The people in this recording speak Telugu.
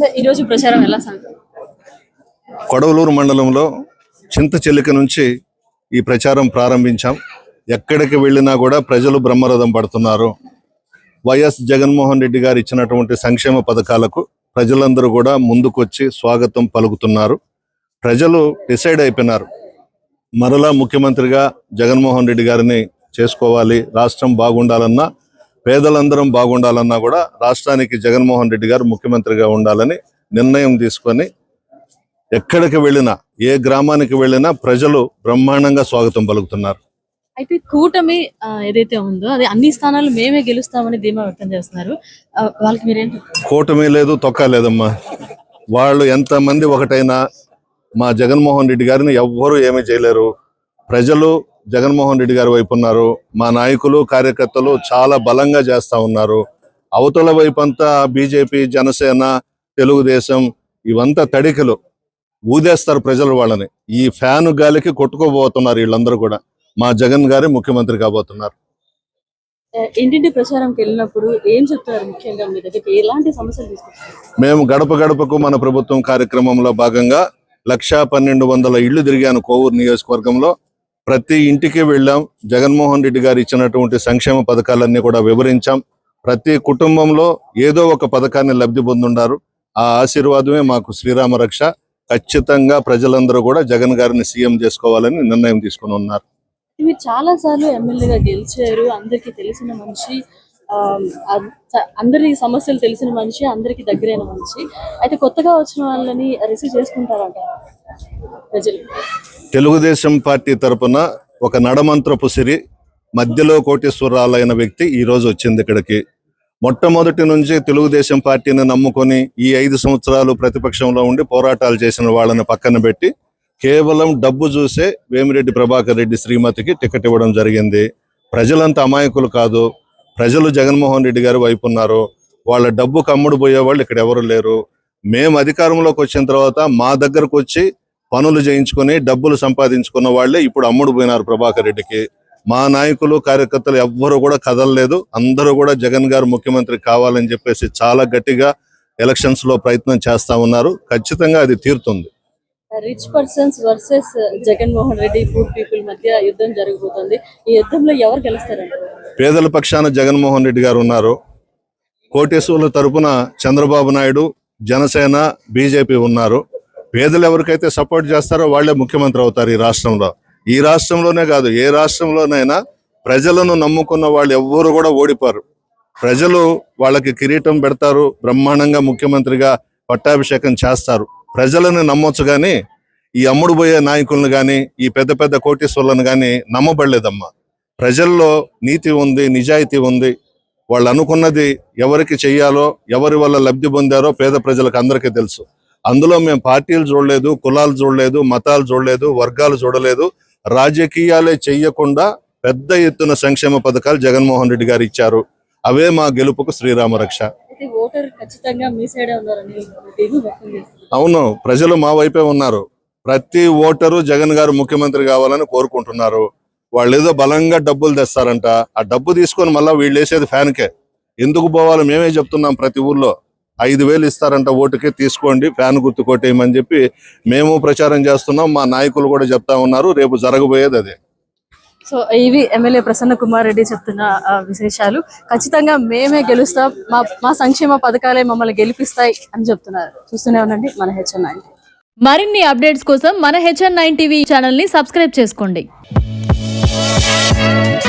సో ప్రచారం ఎలా సాగుతుంది కొడవలూరు మండలంలో చింత చెల్లిక నుంచి ఈ ప్రచారం ప్రారంభించాం. ఎక్కడికి వెళ్ళినా కూడా ప్రజలు బ్రహ్మరథం పడుతున్నారు. వైఎస్ జగన్మోహన్ రెడ్డి గారు ఇచ్చినటువంటి సంక్షేమ పథకాలకు ప్రజలందరూ కూడా ముందుకొచ్చి స్వాగతం పలుకుతున్నారు. ప్రజలు డిసైడ్ అయిపోయినారు. మరలా ముఖ్యమంత్రిగా జగన్మోహన్ రెడ్డి గారిని చేసుకోవాలి. రాష్ట్రం బాగుండాలన్నా పేదలందరం బాగుండాలన్నా కూడా రాష్ట్రానికి జగన్మోహన్ రెడ్డి గారు ముఖ్యమంత్రిగా ఉండాలని నిర్ణయం తీసుకొని ఎక్కడికి వెళ్ళినా ఏ గ్రామానికి వెళ్ళినా ప్రజలు బ్రహ్మాండంగా స్వాగతం పలుకుతున్నారు. అయితే కూటమి ఏదైతే ఉందో అది అన్ని స్థానాలు మేమే గెలుస్తామని ధీమా వ్యక్తం చేస్తున్నారు. వాళ్ళకి మీరేం కూటమి లేదు తొక్క లేదమ్మా. వాళ్ళు ఎంతమంది ఒకటైనా మా జగన్మోహన్ రెడ్డి గారిని ఎవ్వరూ ఏమీ చేయలేరు. ప్రజలు జగన్మోహన్ రెడ్డి గారి వైపు ఉన్నారు. మా నాయకులు కార్యకర్తలు చాలా బలంగా చేస్తా ఉన్నారు. అవతల వైపు అంతా బీజేపీ జనసేన తెలుగుదేశం ఇవంతా తడికలు ఊదేస్తారు ప్రజలు వాళ్ళని. ఈ ఫ్యాన్ గాలికి కొట్టుకోబోతున్నారు వీళ్ళందరూ కూడా. మా జగన్ గారి ముఖ్యమంత్రి కాబోతున్నారు. ఆ, ఇంటింటి ప్రచారంకి వెళ్ళినప్పుడు ఏం చెప్తారు ముఖ్యంగా మీ దగ్గరికి? ఎలాంటి సమస్యలు తీసుకొస్తారు? మేము గడప గడపకు మన ప్రభుత్వం కార్యక్రమంలో భాగంగా లక్షా పన్నెండు వందల ఇళ్ళు తిరిగాను కోవూరు నియోజకవర్గంలో. ప్రతి ఇంటికి వెళ్ళాం. జగన్మోహన్ రెడ్డి గారు ఇచ్చినటువంటి సంక్షేమ పథకాలన్నీ కూడా వివరించాం. ప్రతి కుటుంబంలో ఏదో ఒక పథకాన్ని లబ్ధి పొందుండారు. ఆ ఆశీర్వాదమే మాకు శ్రీరామ రక్ష. ఖచ్చితంగా ప్రజలందరూ కూడా జగన్ గారిని సీఎం చేసుకోవాలని నిర్ణయం తీసుకుని ఉన్నారు. మీరు చాలా సార్లు ఎమ్మెల్యేగా గెలిచారు. అందరికీ తెలిసిన మనిషి. అందరి సమస్యలు తెలిసిన మనిషి అందరికి దగ్గరైన మనిషి. అయితే కొత్తగా వచ్చిన వాళ్ళని రిసీవ్ చేసుకుంటారంట ప్రజలు. తెలుగుదేశం పార్టీ తరపున ఒక నడమంత్రపు సిరి మధ్యలో కోటేశ్వరరాలైన వ్యక్తి ఈ రోజు వచ్చింది ఇక్కడికి. మొట్టమొదటి నుంచి తెలుగుదేశం పార్టీని నమ్ముకొని ఈ ఐదు సంవత్సరాలు ప్రతిపక్షంలో ఉండి పోరాటాలు చేసిన వాళ్ళని పక్కన పెట్టి కేవలం డబ్బు చూసే వేమిరెడ్డి ప్రభాకర్ రెడ్డి శ్రీమతికి టికెట్ ఇవ్వడం జరిగింది. ప్రజలంతా అమాయకులు కాదు ప్రజలు జగన్మోహన్ రెడ్డి గారి వైపు ఉన్నారు. వాళ్ళ డబ్బు కమ్ముడు పోయే వాళ్ళు ఇక్కడ ఎవరు లేరు. మేము అధికారంలోకి వచ్చిన తర్వాత మా దగ్గరకు వచ్చి పనులు చేయించుకొని డబ్బులు సంపాదించుకున్న వాళ్ళే ఇప్పుడు అమ్ముడు పోయినారు ప్రభాకర్ రెడ్డికి. మా నాయకులు కార్యకర్తలు ఎవ్వరు కూడా కదలలేదు. అందరూ కూడా జగన్ గారు ముఖ్యమంత్రి కావాలని చెప్పేసి చాలా గట్టిగా ఎలక్షన్స్లో ప్రయత్నం చేస్తా ఉన్నారు. ఖచ్చితంగా అది తీరుతుంది. Rich persons versus Jaganmohan Reddy poor people మధ్య యుద్ధం జరగబోతుంది. ఈ యుద్ధంలో ఎవరు గెలుస్తారంటారు? పేదల పక్షాన జగన్మోహన్ రెడ్డి గారు ఉన్నారు. కోటేశ్వర్ల తరపున చంద్రబాబు నాయుడు జనసేన బీజేపీ ఉన్నారు. పేదలు ఎవరికైతే సపోర్ట్ చేస్తారో వాళ్ళే ముఖ్యమంత్రి అవుతారు ఈ రాష్ట్రంలో. ఈ రాష్ట్రంలోనే కాదు ఏ రాష్ట్రంలోనైనా ప్రజలను నమ్ముకున్న వాళ్ళు ఎవ్వరు కూడా ఓడిపోరు. ప్రజలు వాళ్ళకి కిరీటం పెడతారు బ్రహ్మాండంగా ముఖ్యమంత్రిగా పట్టాభిషేకం చేస్తారు. ప్రజలను నమ్మొచ్చు కానీ ఈ అమ్ముడుపోయే నాయకులను కానీ ఈ పెద్ద పెద్ద కోటీశ్వర్లను కానీ నమ్మబడలేదమ్మా. ప్రజల్లో నీతి ఉంది నిజాయితీ ఉంది. వాళ్ళు అనుకున్నది ఎవరికి చెయ్యాలో ఎవరి వల్ల లబ్ధి పొందారో పేద ప్రజలకు అందరికీ తెలుసు. అందులో మేము పార్టీలు చూడలేదు కులాలు చూడలేదు మతాలు చూడలేదు వర్గాలు చూడలేదు. రాజకీయాలే చెయ్యకుండా పెద్ద ఎత్తున సంక్షేమ పథకాలు జగన్మోహన్ రెడ్డి గారు ఇచ్చారు. అవే మా గెలుపుకు శ్రీరామ రక్ష. అవును ప్రజలు మా వైపే ఉన్నారు. ప్రతి ఓటరు జగన్ గారు ముఖ్యమంత్రి కావాలని కోరుకుంటున్నారు. వాళ్ళు ఏదో బలంగా డబ్బులు తెస్తారంట. ఆ డబ్బు తీసుకొని మళ్ళీ వీళ్ళు వేసేది ఫ్యాన్కే. ఎందుకు పోవాలో? మేమే చెప్తున్నాం ప్రతి ఊర్లో. ఐదు వేలు ఇస్తారంట ఓటుకి తీసుకోండి ఫ్యాన్ గుర్తు కొట్టేయమని చెప్పి మేము ప్రచారం చేస్తున్నాం. మా నాయకులు కూడా చెప్తా ఉన్నారు. రేపు జరగబోయేది అదే. సో ఇవి ఎమ్మెల్యే ప్రసన్న కుమార్ రెడ్డి చెప్తున్న విశేషాలు. ఖచ్చితంగా మేమే గెలుస్తాం. మా మా సంక్షేమ పథకాలే మమ్మల్ని గెలిపిస్తాయి అని చెప్తున్నారు. చూస్తూనే ఉండండి. మన హెచ్ఎన్ మరిన్ని అప్డేట్స్ కోసం మన హెచ్ఎన్ నైన్ టీవీ ఛానల్ని సబ్స్క్రైబ్ చేసుకోండి. Thank you.